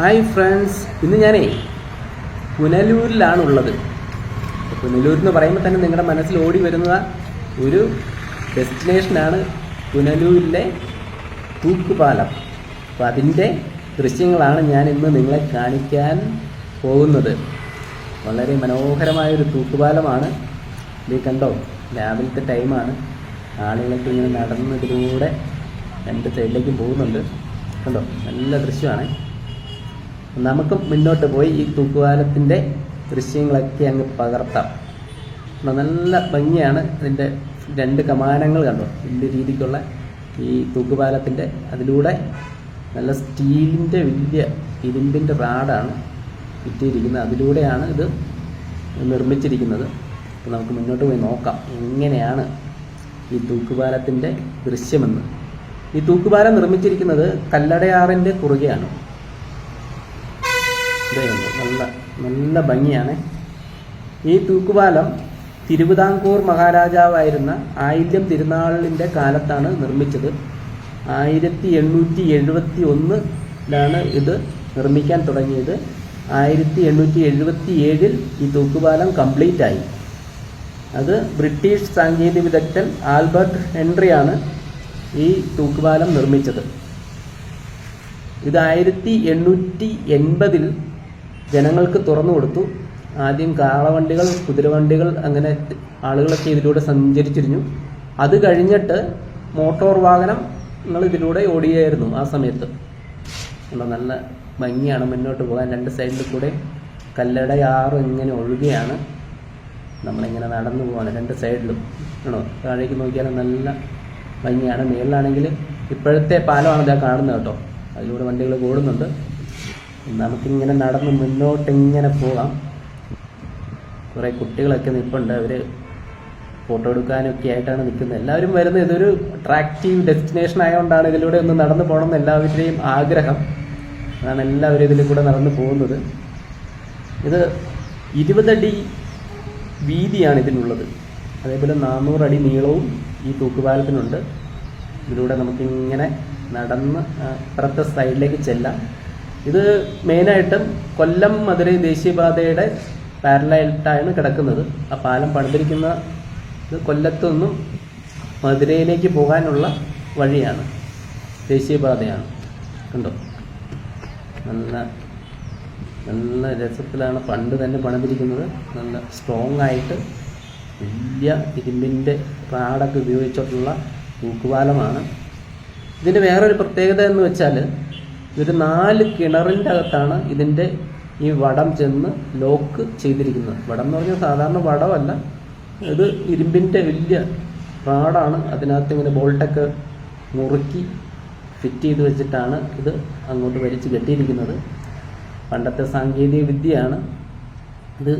Hi friends ഇന്ന് ഞാനേ പുനലൂരിലാണ് ഉള്ളത് പുനലൂർ എന്ന് പറയുമ്പോൾ തന്നെ നിങ്ങളുടെ മനസ്സിൽ ഓടി വരുന്ന ഒരു ഡെസ്റ്റിനേഷനാണ് പുനലൂരിലെ തൂക്കുപാലം. അപ്പോൾ അതിന്റെ ദൃശ്യങ്ങളാണ് ഞാൻ ഇന്ന് നിങ്ങളെ കാണിക്കാൻ പോകുന്നത്. വളരെ മനോഹരമായൊരു തൂക്കുപാലമാണ്. ഇത് കണ്ടോ? രാവിലത്തെ ടൈമാണ് ആളുകളൊക്കെ ഇങ്ങനെ നടന്നതിലൂടെ രണ്ട് സൈഡിലേക്കും പോകുന്നുണ്ട്. കണ്ടോ? നല്ല ദൃശ്യമാണ്. നമുക്ക് മുന്നോട്ട് പോയി ഈ തൂക്കുപാലത്തിന്റെ ദൃശ്യങ്ങളൊക്കെ അങ്ങ് പകർത്താം. നല്ല ഭംഗിയാണ് ഇതിന്റെ രണ്ട് കമാനങ്ങൾ കണ്ടോ? വലിയ രീതിക്കുള്ള ഈ തൂക്കുപാലത്തിന്റെ അതിലൂടെ നല്ല സ്റ്റീലിന്റെ വലിയ ഇരുമ്പിന്റെ റാഡാണ് കിട്ടിയിരിക്കുന്നത്. അതിലൂടെയാണ് ഇത് നിർമ്മിച്ചിരിക്കുന്നത്. അപ്പോൾ നമുക്ക് മുന്നോട്ട് പോയി നോക്കാം എങ്ങനെയാണ് ഈ തൂക്കുപാലത്തിന്റെ ദൃശ്യമെന്ന്. ഈ തൂക്കുപാലം നിർമ്മിച്ചിരിക്കുന്നത് കല്ലടയാറിന്റെ കുറുകെയാണ്. ഇതേ നല്ല നല്ല ഭംഗിയാണ്. ഈ തൂക്കുപാലം തിരുവിതാംകൂർ മഹാരാജാവായിരുന്ന ആയില്യം തിരുനാളിന്റെ കാലത്താണ് നിർമ്മിച്ചത്. ആയിരത്തി എണ്ണൂറ്റി എഴുപത്തി ഒന്നിലാണ് ഇത് നിർമ്മിക്കാൻ തുടങ്ങിയത്. ആയിരത്തി എണ്ണൂറ്റി എഴുപത്തി ഏഴിൽ ഈ തൂക്കുപാലം കംപ്ലീറ്റ് ആയി. അത് ബ്രിട്ടീഷ് സാങ്കേതിക വിദഗ്ധൻ ആൽബർട്ട് ഹെൻറിയാണ് ഈ തൂക്കുപാലം നിർമ്മിച്ചത്. ഇത് ആയിരത്തി എണ്ണൂറ്റി എൺപതിൽ ജനങ്ങൾക്ക് തുറന്നു കൊടുത്തു. ആദ്യം കാളവണ്ടികൾ കുതിരവണ്ടികൾ അങ്ങനെ ആളുകളൊക്കെ ഇതിലൂടെ സഞ്ചരിച്ചിരുന്നു. അത് കഴിഞ്ഞിട്ട് മോട്ടോർ വാഹനങ്ങൾ ഇതിലൂടെ ഓടിയായിരുന്നു ആ സമയത്ത്. നല്ല ഭംഗിയാണ് മുന്നോട്ട് പോകാൻ. രണ്ട് സൈഡിൽ കൂടെ കല്ലടയാറും ഇങ്ങനെ ഒഴുകുകയാണ് നമ്മളിങ്ങനെ നടന്നു പോവാണ് രണ്ട് സൈഡിലും. ആണോ താഴേക്ക് നോക്കിയാൽ നല്ല ഭംഗിയാണ്. മേളിലാണെങ്കിൽ ഇപ്പോഴത്തെ പാലമാണ് ഇതാ കാണുന്നത് കേട്ടോ. അതിലൂടെ വണ്ടികൾ ഓടുന്നുണ്ട്. നമുക്കിങ്ങനെ നടന്ന് മുന്നോട്ട് ഇങ്ങനെ പോകാം. കുറേ കുട്ടികളൊക്കെ നിൽപ്പുണ്ട് അവർ ഫോട്ടോ എടുക്കാനൊക്കെ ആയിട്ടാണ് നിൽക്കുന്നത്. എല്ലാവരും വരുന്നത് ഇതൊരു അട്രാക്റ്റീവ് ഡെസ്റ്റിനേഷൻ ആയതുകൊണ്ടാണ് ഇതിലൂടെ ഒന്ന് നടന്നു പോകണം എന്ന് എല്ലാവരുടെയും ആഗ്രഹം. അതാണ് എല്ലാവരും ഇതിൽ കൂടെ നടന്നു പോകുന്നത്. ഇത് ഇരുപതടി വീതിയാണ് ഇതിനുള്ളത് അതേപോലെ നാനൂറ് അടി നീളവും ഈ തൂക്കുപാലത്തിനുണ്ട്. ഇതിലൂടെ നമുക്കിങ്ങനെ നടന്ന് അപ്പുറത്തെ സൈഡിലേക്ക് ചെല്ലാം. ഇത് മെയിനായിട്ടും കൊല്ലം മധുരൈ ദേശീയപാതയുടെ പാരലായിട്ടാണ് കിടക്കുന്നത്. ആ പാലം പണിതിരിക്കുന്ന ഇത് കൊല്ലത്തു നിന്നും മധുരയിലേക്ക് പോകാനുള്ള വഴിയാണ്. ദേശീയപാതയാണ്. കണ്ടോ? നല്ല നല്ല രസത്തിലാണ് പണ്ട് തന്നെ പണിതിരിക്കുന്നത്. നല്ല സ്ട്രോങ് ആയിട്ട് വലിയ ഇരുമ്പിന്റെ റാഡൊക്കെ ഉപയോഗിച്ചിട്ടുള്ള തൂക്കുപാലമാണ്. ഇതിന്റെ വേറൊരു പ്രത്യേകത എന്ന് വെച്ചാൽ ഇതൊരു നാല് കിണറിന്റെ അകത്താണ് ഇതിന്റെ ഈ വടം ചെന്ന് ലോക്ക് ചെയ്തിരിക്കുന്നത്. വടം എന്ന് പറഞ്ഞാൽ സാധാരണ വടമല്ല. ഇത് ഇരുമ്പിന്റെ വലിയ റാഡാണ് അതിനകത്ത് ഇങ്ങനെ ബോൾട്ടൊക്കെ മുറുക്കി ഫിറ്റ് ചെയ്ത് വെച്ചിട്ടാണ് ഇത് അങ്ങോട്ട് വലിച്ച് കെട്ടിയിരിക്കുന്നത്. പണ്ടത്തെ സാങ്കേതിക വിദ്യയാണ്. ഇത്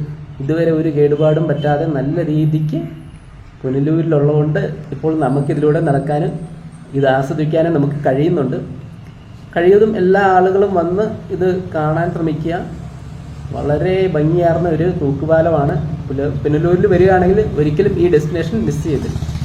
ഇതുവരെ ഒരു കേടുപാടും പറ്റാതെ നല്ല രീതിക്ക് പുനലൂരിലുള്ളതുകൊണ്ട് ഇപ്പോൾ നമുക്കിതിലൂടെ നടക്കാനും ഇത് ആസ്വദിക്കാനും നമുക്ക് കഴിയുന്നുണ്ട്. കഴിയതും എല്ലാ ആളുകളും വന്ന് ഇത് കാണാൻ ശ്രമിക്കുക. വളരെ ഭംഗിയാർന്ന ഒരു തൂക്കുപാലമാണ്. പുല- പുനലൂരിൽ വരികയാണെങ്കിൽ ഒരിക്കലും ഈ ഡെസ്റ്റിനേഷൻ മിസ് ചെയ്തില്ല